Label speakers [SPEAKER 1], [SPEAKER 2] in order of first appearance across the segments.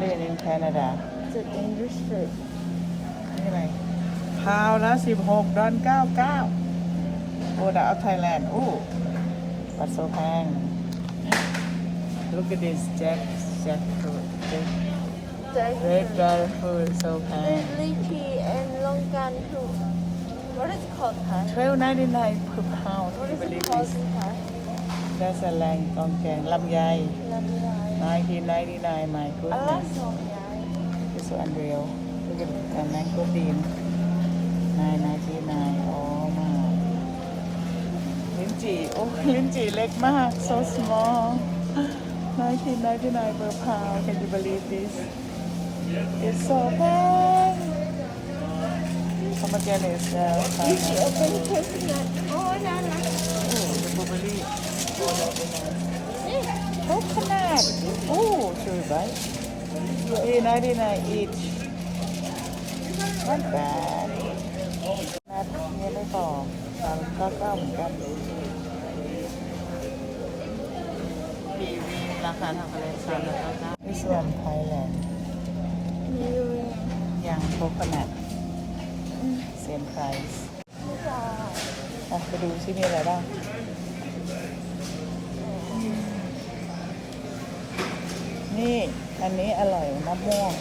[SPEAKER 1] เรียน in Canada
[SPEAKER 2] It's an English fruit.
[SPEAKER 1] นี่อะไรพาวละสิบหกดอนเก้าเก้าโอ้ดาวไทยแลนด์อู้ปัดโซแพง Look at this jack jackfruit red jackfruit so แพง
[SPEAKER 2] Red lychee and longan fruit. What is it called, Thai?
[SPEAKER 1] 12.99 per pound
[SPEAKER 2] What
[SPEAKER 1] I
[SPEAKER 2] is it
[SPEAKER 1] believe
[SPEAKER 2] called
[SPEAKER 1] this
[SPEAKER 2] in Thai?
[SPEAKER 1] that's a แรงกองแกงลำไย
[SPEAKER 2] Lamai.
[SPEAKER 1] 1999 my goodness
[SPEAKER 2] Alasomyai.
[SPEAKER 1] This so unreal. Look at the mango bean. Nine ninety nine. Oh my. ลิ้นจี่โอ้ลิ้นจี่เล็กมาก so small 1999 per pound can you believe this it's so bad how much is uh,
[SPEAKER 2] Lychee open coconut. Oh, บ
[SPEAKER 1] อรี่โคคอนัทโอ้สวยไปดีนะดีนะ each not bad นัดเนี่ยไม่ต่อสามเก้าเก้าเหมือนกันปีวีราคาเท่ากันเลยสามเก้าเก้าวิสว
[SPEAKER 2] นไท
[SPEAKER 1] ยแลนด์ยังโคคอนัทมไพรส์โอ้ไปดูซิมีอะไรบ้าง นี่ อันนี้อร่อยมะม่วง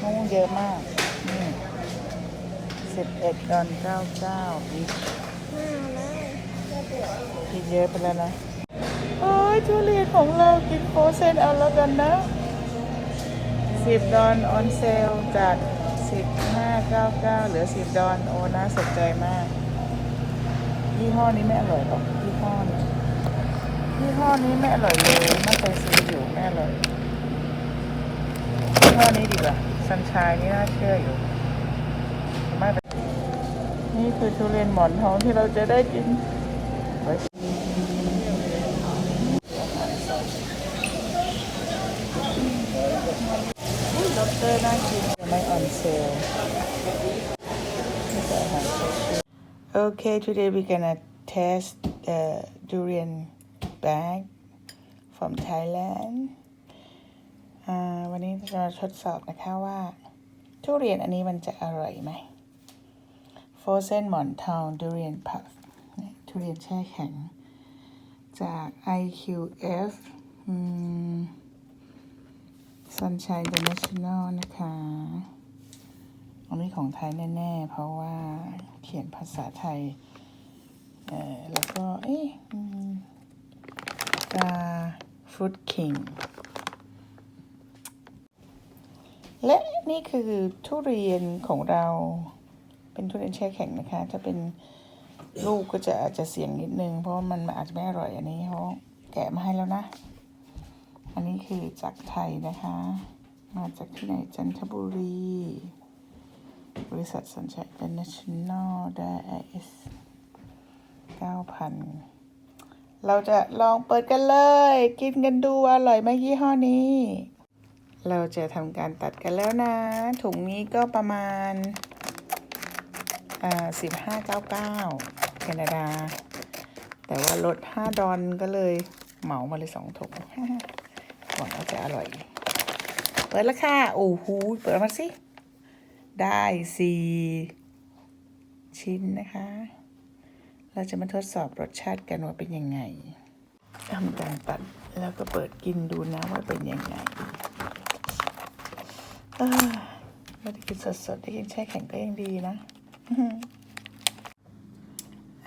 [SPEAKER 1] มะม่วงเยอะมาก นี่สิบเอ็ดดอนเก้าเก้าอีกอีเยอะไปแล้วนะ โอ้ยทุเรียนของเรากินโฟรเซนเอาแล้วกันนะสิบดอนออนเซลจากสิบห้าเก้าเก้าเหลือสิบดอนโอ้น่าสนใจมาก ยี่ห้อนี้ไม่อร่อยหรอกยี่ห้อนี้ยี่ห้อนี้ไม่อร่อยเลยไม่เคยซื้ออยู่ไม่อร่อย ยี่ห้อนี้ดีกว่าซันชายนี่น่าเชื่ออยู่ม่เป็นนี่คือทุเรียนหมอนทองที่เราจะได้กินด็อบสเตอร์น่ากินไม่ออนเซลนี่คืออาหารเช้า Okay, today we're gonna test the durian bag from Thailand วันนี้จะมาทดสอบนะคะว่า ทุเรียนอันนี้มันจะอร่อยไหม Frozen หมอนทอง durian puff ทุเรียนแช่แข็ง จาก IQF Sunshine International นะคะ อันนี้ของไทยแน่ ๆ เพราะว่าเขียนภาษาไทย เออแล้วก็ เอ๊ะอืมกาฟรุตคิง และนี่คือทุเรียนของเราเป็นทุเรียนแช่แข็งนะคะ ถ้าเป็นลูกก็จะอาจจะเสี่ยงนิดนึง เพราะมันอาจจะไม่อร่อยอันนี้เขาแกะมาให้แล้วนะ อันนี้คือจากไทยนะคะ มาจากที่ไหนจันทบุรี บริษัทสัญชัย International ได้ IS 9,000 เราจะลองเปิดกันเลย กินกันดูอร่อยไหมยี่ห้อนี้ เราจะทำการตัดกันแล้วนะ ถุงนี้ก็ประมาณอ่า1599แคนาดา แต่ว่าลด5ดอลก็เลยเหมามาเลยสองถุงหวังว่าจะอร่อย เปิดแล้วค่ะ โอ้โห เปิดมาสิ ได้สี่ชิ้นนะคะ เราจะมาทดสอบรสชาติกันว่าเป็นยังไงทำการตัดแล้วก็เปิดกินดูนะว่าเป็นยังไง ไม่ได้กินสดๆ ได้กินแช่แข็งก็ยังดีนะ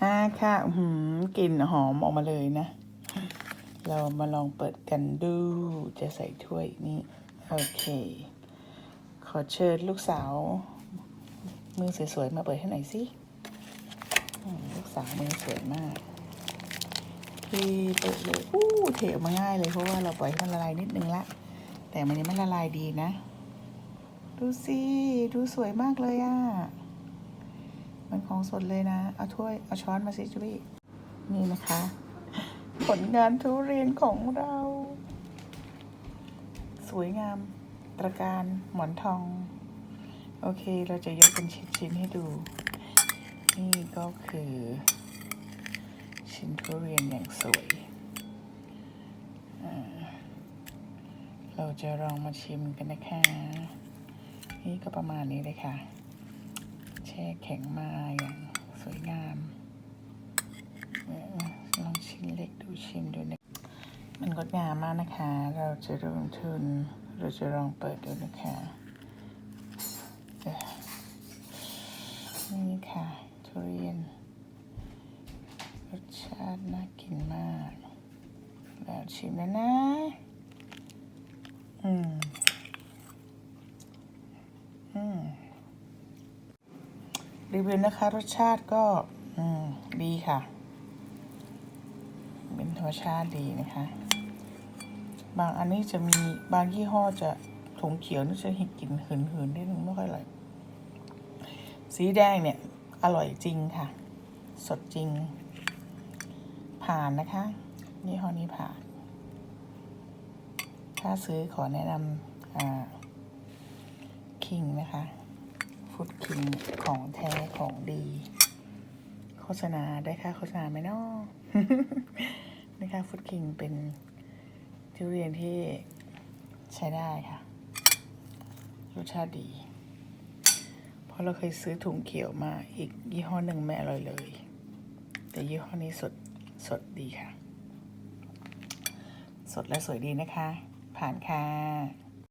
[SPEAKER 1] อ่าค่ะหือกลิ่นหอมออกมาเลยนะ เรามาลองเปิดกันดู จะใส่ถ้วยนี้ โอเค ขอเชิญลูกสาว มือสวยๆ มาเปิดให้หน่อยสิลูกสาวมือสวยมากพี่เปิดเลยอู้เทออกมาง่ายเลยเพราะว่าเราปล่อยให้มันละลายนิดนึงละ แต่มันยังไม่ละลายดีนะ ดูสิ ดูสวยมากเลยอะ่ะ มันของสดเลยนะ เอาถ้วย เอาช้อนมาสิจุบี้นี่นะคะ ผลงานทุเรียนของเรา สวยงามตระการหมอนทอง โอเค เราจะยกเป็นชิ้นๆให้ดู นี่ก็คือ ชิ้นทุเรียนอย่างสวย เราจะลองมาชิมกันนะคะ นี่ก็ประมาณนี้เลยค่ะ แช่แข็งมาอย่างสวยงามลองชิ้นเล็กดูชิมดูนะมันงดงามมากนะคะ เราจะลงทุนเราจะลองเปิดดูนะคะนี่ค่ะ ทุเรียน รสชาติน่ากินมาก แล้วชิมแล้วนะ อืม อืม รีวิวนะคะ รสชาติก็ดีค่ะ เป็นธรรมชาติดีนะคะ บางอันนี้จะมีบางยี่ห้อจะถุงเขียวนี่จะห้กลิ่นหืนๆนิดนึงไม่ค่อยอร่อย สีแดงเนี่ย อร่อยจริงค่ะ สดจริง ผ่านนะคะยี่ห้อนี้ผ่าน ถ้าซื้อขอแนะนำคิงนะคะ ฟุตคิงของแท้ของดี โฆษณาได้ค่าโฆษณาไหมนาะนะคะฟุตคิงเป็นทุเรียนที่ใช้ได้ค่ะ รสชาติดี เพราะเราเคยซื้อถุงเขียวมาอีกยี่ห้อหนึ่งไม่อร่อยเลย แต่ยี่ห้อนี้สดสดดีค่ะ สดและสวยดีนะคะ ผ่านค่ะ